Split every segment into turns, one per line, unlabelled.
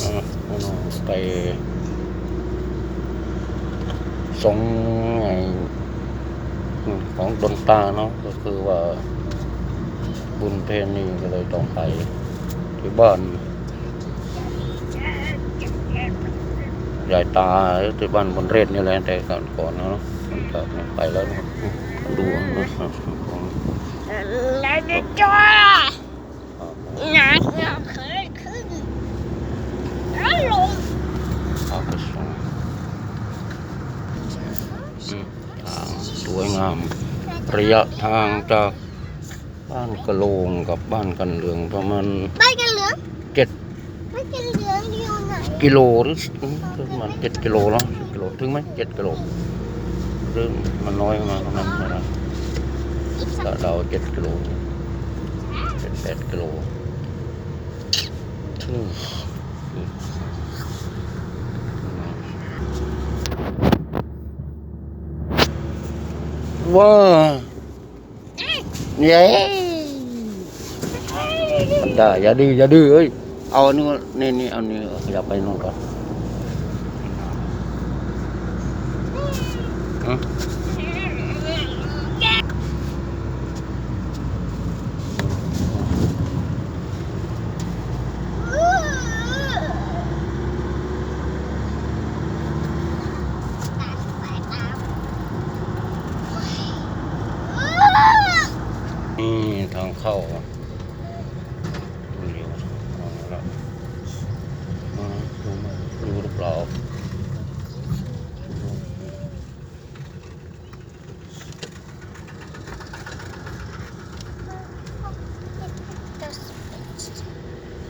อ่าไปสงไงอืมของดนตาเนาะก็คือว่า บุญเพนนี่ก็เลยต้องไปที่บ้านยายตาที่บ้านบนเรศนี่แหละแต่ก่อนก่อนเนาะจากนี้ไปแล้วดูนะครับ
แล้วจะจ้าหนักหนักเคยขึ้นแล้วลง
พาไปส่งอืมทางสวยงาม ระยะทางจากบ้านกระโลงกับบ้านกันเหลืองประมาณ
ไปกันเหลือง
เจ็ด
ไปกันเหลืองอยู่ไหน
กิโลหรืออืมประมาณเจ็ดกิโลเนาะกิโลถึงไหมเจ็ดกิโลหรือมันน้อยมาเท่านั้นนะ
อีกสัก
ก็เราเจ็ดกิโลเจ็ดแปดกิโลถึง ว้าเย้ได้อย่าดื้ออย่าดื้อเอ้ยเอาอันนี้นี่นี่เอานี่อย่าไปนู่นก่อนอืม นี่ทางเข้าอะเลี้ยวเอาละอ่าดูมาดูหรือเปล่า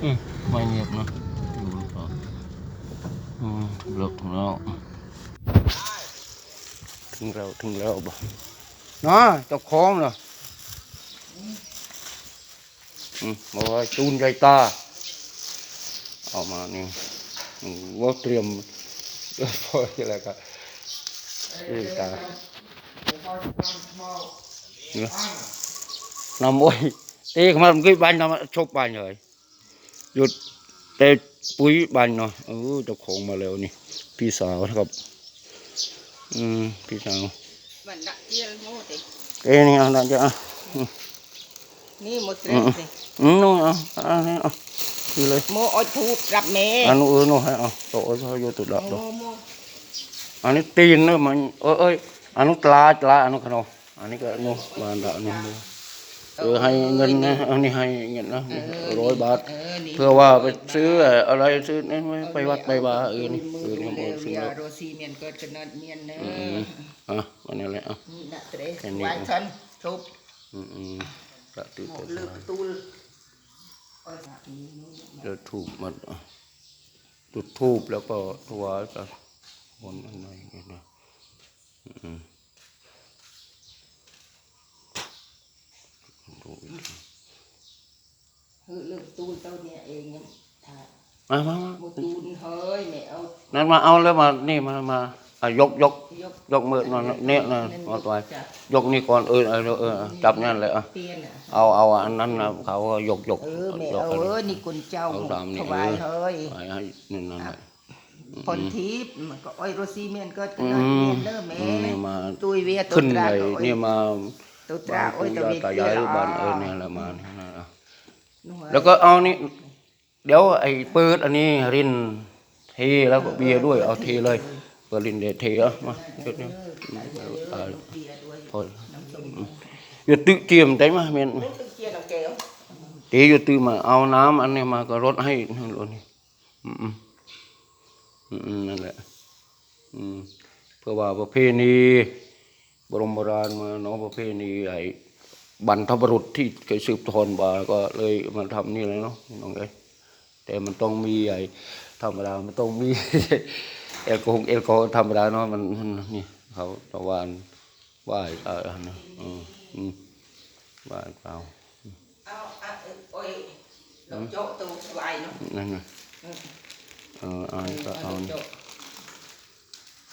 อืมไม่เงียบนะดูหรือเปล่าอืมเลิกถึงแล้วถึงแล้วถึงแล้วบ่น้าเจ้าของเนาะ อืมบอกว่าจูนใจตาเอามานี่อืมว่าเตรียมพออะไรกันจูนตาเนี่ยนำโอ้ยตีเข้ามาเมื่อกี้บ้านนำชกบ้านเลยหยุดเตะปุ๋ยบ้านเนาะเออเจ้าของมาแล้วนี่ พี่สาวนะครับ อืมพี่สาว
มันดักเจียลโมติ
เอ้นี่เอาหน่อยจะเอา
นี่หมดเล
อื
ย
ม
สิ
อืมนู่นเอาเอานี่เอานี่เลย
โมอดทูบรับเม
อันนู้นเออนู่นให้เอาโตเขาโยตุดับ
โม
ดอก
โม
อันนี้ตีนเนอะมันเอ้ยเอ้ยอันนู้นตลาตลาอันนู้นขนมอันนี้ก็นู่นบานดานู่นเออให้เงินนะอันนี้ให้เงินนะร้อยบาท
เออนี่
เพื่อว่าไปซื้ออะไรซื้อนี่ไปวัดไปวาเออนี่เออนี่หม
เมี
ดซื้อยแล้ว
โรซีเมียนเกิดกันนัดเมียนเนอ
อืมอะวันนี้แหละอะ
นี่นะเตร
แค่นี้
ไว้ทันทุบ
อืม อืมกระตุ้น
หม
ตัว
ดลึกตูล
เดี๋ยวถูกมันอะจุดทูบแล้วก็ถวายกับคนอันไหนกันนะอืมดูอีกที
คือลึกตูลเต้าเนี่ยเองเนี่ยถ้า
มามามา
โมตูนเฮ้ยแม่เอา
นั่นมาเอาแล้วมา นี่มามา อะยกยก
ยก
ยกมือมาเนี่ยนะมาตัว
จ้ะ
ยกนี่ก่อนเออเออเออจับนั่นเลยอะ
เตียนอะ
เอาเอาอันนั้นนะเขาก็ยกยก
เออแม่
ยก
เอา
ไป
เอ
เล
อยนี่คุณเจ้า
เอาตามนี่
ถวายเฮ้ย
ไปให้นี่นั่นแหละ
พลทิพย์มันก็อ้อยโรซีเมียนเกิดกัน
อื
นัด
ม
เมียนเนอแม่
อืมนี่มา
ตุยเวียตุ
ขึ้น
ตรา
เลย
ก็อ้อย
นี่มา
ตุตรา
บ้าน
โอ้ย
ปู่
ตะ
ย่า
วี
ตายายบ้านเออเนี่ยแหละมานี่นะอะ
นุ่ง
แล้วก็เอานี่เดี๋ยวไอ้เปิดอันนี้รินเทแล้วก็เบียร์ด้วยเอาเทเลยเปิดรินเดเทอะมาเดี๋ยวนี้อาพออย่ตึเกียมได้มาเมน
เดี๋ยว
อยู่ตื้อมาเอาน้ำอันนี้มาก็รดให้นั่นรนี่อืมอืมนั่นแหละอืมเพื่อว่าประเพณีบรมบราณมาเนาะประเพณีไอ้บรรพบรุษที่เคยสืบทอดมาก็เลยมาทำนี่เลยเนาะน้องเอ้ยแต่มันต้องมีไอ้ธรรมดามันต้องมี แอลกอฮอล์แอลกอฮอล์ธรรมดาเนาะมันมันนี่เขาตะวันไหว้เออนะอืมอืมไหว้เปล่า
เอาอะเออโอ้ยเราโจ๊ะตูสบายเนาะ
นั่นน่ะ
อืม
เออเอันก็เอา
โจ๊ะ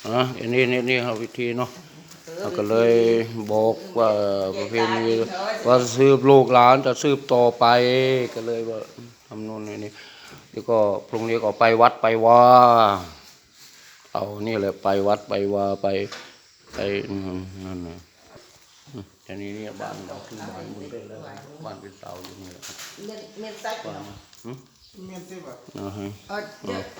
อะอันนี้นี่นี่เอาวิธีเนาะเราก็เลยบอกว่าประเพณีว่าสืบลูกหลานจะสืบต่อไปก็เลยว่าทำโน่นนี่นี่แล้วก็พรุ่งนี้ก็ไปวัดไปว่า เอานี่แหละไปวัดไปว่าไปไปนั่นน่ะอืมแต่นี้เนี่ยบ้านเราคือบ้านบุญเป็นแล้วบ้านเป็นเสาอยู่นี่แหละ
miền miền tây
บ้านหึ
เมียนสิบอะ
นะฮะ
ờ